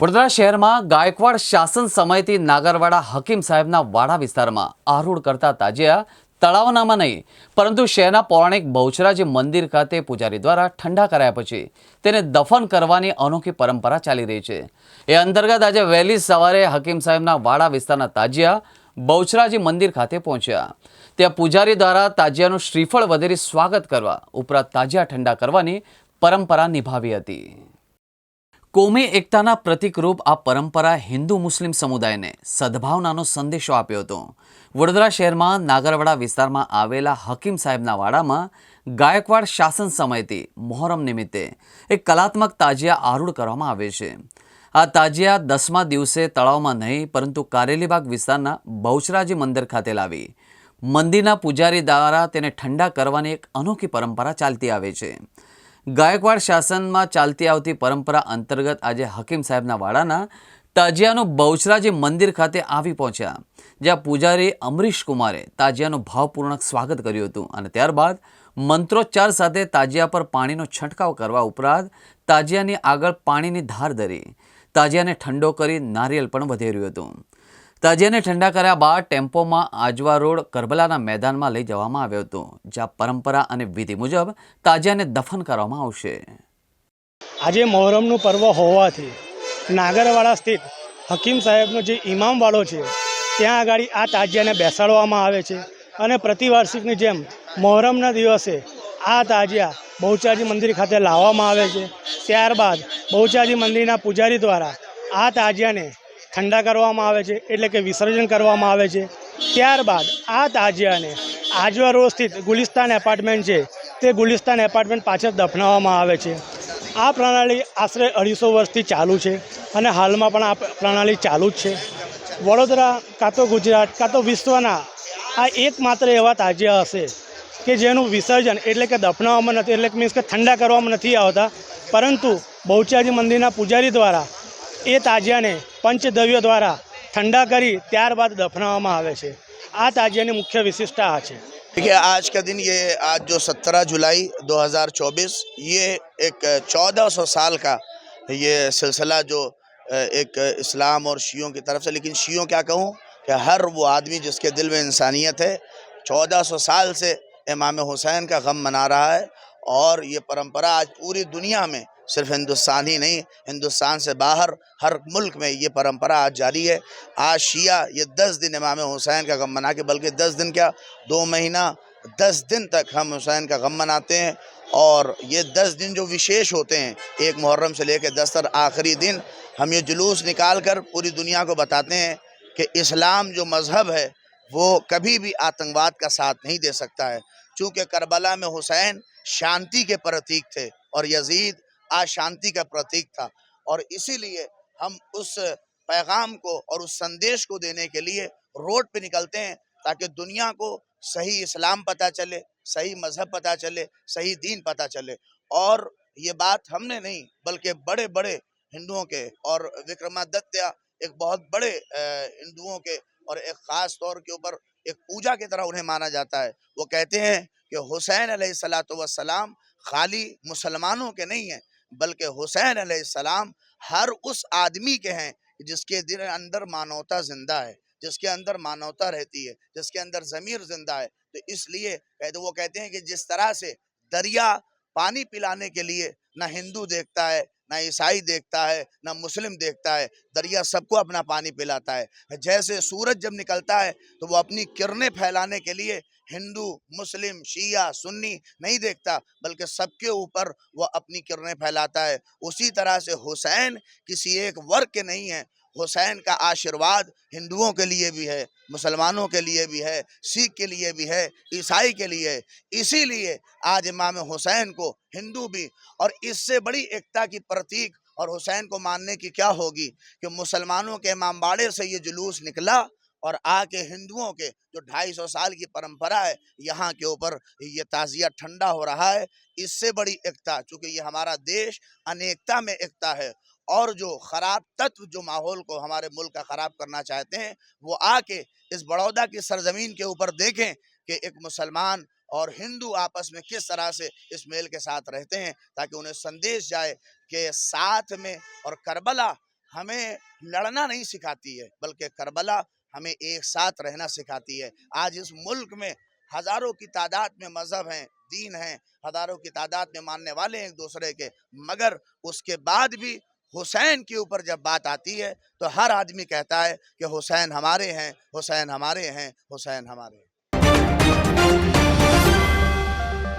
વડોદરા શહેરમાં ગાયકવાડ શાસન સમયથી નાગરવાડા હકીમ સાહેબના વાડા વિસ્તારમાં આરૂઢ કરતા તાજિયા તળાવનામાં નહીં, પરંતુ શહેરના પૌરાણિક બહુચરાજી મંદિર ખાતે પૂજારી દ્વારા ઠંડા કરાયા પછી તેને દફન કરવાની અનોખી પરંપરા ચાલી રહી છે. એ અંતર્ગત આજે વહેલી સવારે હકીમ સાહેબના વાડા વિસ્તારના તાજિયા બહુચરાજી મંદિર ખાતે પહોંચ્યા. ત્યાં પૂજારી દ્વારા તાજિયાનું શ્રીફળ વધેરી સ્વાગત કરવા ઉપરાંત તાજિયા ઠંડા કરવાની પરંપરા નિભાવી હતી. કોમી એકતાના પ્રતિકરૂપ આ પરંપરા હિન્દુ મુસ્લિમ સમુદાયને સદભાવનાનો સંદેશો આપ્યો હતો. વડોદરા શહેરમાં નાગરવાડા વિસ્તારમાં આવેલા હકીમ સાહેબના વાડામાં ગાયકવાડ શાસન સમયથી મોહરમ નિમિત્તે એક કલાત્મક તાજિયા આરૂઢ કરવામાં આવે છે. આ તાજિયા દસમા દિવસે તળાવમાં નહીં, પરંતુ કારેલીબાગ વિસ્તારના બહુચરાજી મંદિર ખાતે લાવી. મંદિરના પૂજારી દ્વારા તેને ઠંડા કરવાની એક અનોખી પરંપરા ચાલતી આવે છે. ગાયકવાડ શાસનમાં ચાલતી આવતી પરંપરા અંતર્ગત આજે હકીમ સાહેબના વાડાના તાજિયાનું બહુચરાજી મંદિર ખાતે આવી પહોંચ્યા, જ્યાં પૂજારી અમરીશ કુમારે તાજિયાનું ભાવપૂર્ણક સ્વાગત કર્યું હતું અને ત્યારબાદ મંત્રોચ્ચાર સાથે તાજિયા પર પાણીનો છંટકાવ કરવા ઉપરાંત તાજિયાની આગળ પાણીની ધાર ધરી, તાજિયાને ઠંડો કરી નારિયેલ પણ વધેર્યું હતું. તાજિયાને ઠંડા કર્યા બાદ ટેમ્પોમાં આજવા રોડ કરબલાના મેદાનમાં લઈ જવામાં આવ્યો હતો, જ્યાં પરંપરા અને વિધિ મુજબ તાજિયાને દફન કરવામાં આવશે. આજે મોહરમનું પર્વ હોવાથી નાગરવાડા સ્થિત હકીમ સાહેબનો જે ઇમામવાળો છે, ત્યાં આગળ આ તાજિયાને બેસાડવામાં આવે છે અને પ્રતિવાર્ષિકની જેમ મોહરમના દિવસે આ તાજિયા બહુચાજી મંદિર ખાતે લાવવામાં આવે છે. ત્યારબાદ બહુચાજી મંદિરના પૂજારી દ્વારા આ તાજિયાને ઠંડા કરવામાં આવે છે, એટલે કે વિસર્જન કરવામાં આવે છે. ત્યારબાદ આ તાજિયાને આજવા રોડ સ્થિત ગુલિસ્તાન એપાર્ટમેન્ટ છે, તે ગુલિસ્તાન એપાર્ટમેન્ટ પાછળ દફનાવવામાં આવે છે. આ પ્રણાલી આશરે અઢીસો વર્ષથી ચાલુ છે અને હાલમાં પણ આ પ્રણાલી ચાલુ જ છે. વડોદરા કાં તો ગુજરાત, કાં તો વિશ્વના આ એકમાત્ર એવા તાજિયા હશે કે જેનું વિસર્જન એટલે કે દફનાવવામાં નથી, એટલે મીન્સ કે ઠંડા કરવામાં નથી આવતા. પરંતુ બહુચાજી મંદિરના પૂજારી દ્વારા એ તાજિયાને પંચદવ્યો દ્વારા ઠંડા કરી ત્યારબાદ દફનાવવામાં આવે છે. આ તાજિયાની મુખ્ય વિશિષ્ટતા આ છે. دیکھیے آج کا دن یہ آج جو سترہ جولائی دو ہزار چوبیس یہ ایک چودہ سو سال کا یہ سلسلہ جو ایک اسلام اور شیعوں کی طرف سے لیکن شیعوں کیا کہوں کہ ہر وہ آدمی جس کے دل میں انسانیت ہے چودہ سو سال سے امام حسین کا غم منا رہا ہے اور یہ پرمپرا آج پوری دنیا میں صرف ہندوستان ہی نہیں، ہندوستان سے باہر ہر ملک میں یہ پرمپرا آج جاری ہے۔ آج شیعہ یہ دس دن امام حسین کا غم منا کے بلکہ دس دن کیا؟ دو مہینہ دس دن تک ہم حسین کا غم مناتے ہیں۔ اور یہ دس دن جو وشیش ہوتے ہیں، ایک محرم سے لے کے دس تر آخری دن، ہم یہ جلوس نکال کر پوری دنیا کو بتاتے ہیں کہ اسلام جو مذہب ہے، وہ کبھی بھی آتنگواد کا ساتھ نہیں دے سکتا ہے۔ چونکہ کربلا میں حسین شانتی کے پرتیک تھے اور یزید آشانتی کا پرتیک تھا۔ اور اسی لیے ہم اس پیغام کو اور اس سندیش کو دینے کے لیے روڈ پہ نکلتے ہیں تاکہ دنیا کو صحیح اسلام پتہ چلے، صحیح مذہب پتہ چلے، صحیح دین پتہ چلے۔ اور یہ بات ہم نے نہیں، بلکہ بڑے بڑے ہندوؤں کے اور وکرمادتیہ ایک بہت بڑے ہندوؤں کے اور ایک خاص طور کے اوپر ایک پوجا کی طرح انہیں مانا جاتا ہے۔ وہ کہتے ہیں کہ حسین علیہ السلاۃ والسلام خالی مسلمانوں کے نہیں ہیں بلکہ حسین علیہ السلام ہر اس آدمی کے ہیں جس کے دل اندر مانوتا زندہ ہے، جس کے اندر مانوتا رہتی ہے، جس کے اندر ضمیر زندہ ہے۔ تو اس لیے وہ کہتے ہیں کہ جس طرح سے دریا پانی پلانے کے لیے نہ ہندو دیکھتا ہے نہ عیسائی دیکھتا ہے، نہ مسلم دیکھتا ہے، دریا سب کو اپنا پانی پلاتا ہے۔ جیسے سورج جب نکلتا ہے تو وہ اپنی کرنیں پھیلانے کے لیے ہندو، مسلم، شیعہ، سنی نہیں دیکھتا، بلکہ سب کے اوپر وہ اپنی کرنیں پھیلاتا ہے۔ اسی طرح سے حسین کسی ایک ورگ کے نہیں ہیں حسین کا آشرواد ہندوؤں کے لیے بھی ہے، مسلمانوں کے لیے بھی ہے، سکھ کے لیے بھی ہے، عیسائی کے لیے۔ اسی لیے آج امام حسین کو ہندو بھی اور اس سے بڑی ایکتا کی پرتیک اور حسین کو ماننے کی کیا ہوگی کہ مسلمانوں کے امام باڑے سے یہ جلوس نکلا اور آ کے ہندوؤں کے جو ڈھائی سو سال کی پرمپرا ہے، یہاں کے اوپر یہ تعزیہ ٹھنڈا ہو رہا ہے۔ اس سے بڑی ایکتا، چونکہ یہ ہمارا دیش انیکتا میں ایکتا ہے۔ اور جو خراب تتو جو ماحول کو ہمارے ملک کا خراب کرنا چاہتے ہیں، وہ آ کے اس بڑودا کی سرزمین کے اوپر دیکھیں کہ ایک مسلمان اور ہندو آپس میں کس طرح سے اس میل کے ساتھ رہتے ہیں تاکہ انہیں سندیش جائے کہ ساتھ میں اور کربلا ہمیں لڑنا نہیں سکھاتی ہے، بلکہ کربلا ہمیں ایک ساتھ رہنا سکھاتی ہے۔ آج اس ملک میں ہزاروں کی تعداد میں مذہب ہیں، دین ہیں، ہزاروں کی تعداد میں ماننے والے ہیں ایک دوسرے کے، مگر اس کے بعد بھی حسین کے اوپر جب بات آتی ہے، تو ہر آدمی کہتا ہے کہ حسین ہمارے ہیں، حسین ہمارے ہیں، حسین ہمارے ہیں۔